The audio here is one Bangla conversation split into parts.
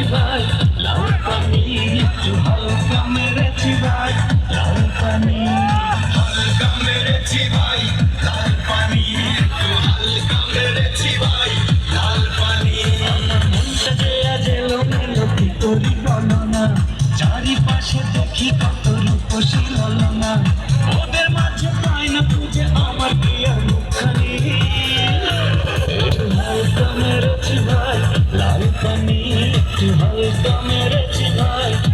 মেরেছি ভাই লাউটা নিয়ে একটু হালকা মেরেছি ভাই লাউটা নিয়ে হালকা মেরেছি ভাই লাল পানি, একটু হালকা মেরেছি ভাই লাল পানি। আমার মনটা যে আজ এলো মেলো কি করি বলো না চারিপাশে দেখি কত রূপসী ললনা ওদের মাঝে পাই না খুঁজে আমার প্রিয় মুখানি লাউটা মেরেছি ভাই একটু হালকা মেরেছি ভাই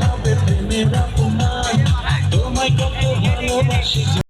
হবে প্রেমের অপমান। তোমায় কত ভালোবাসি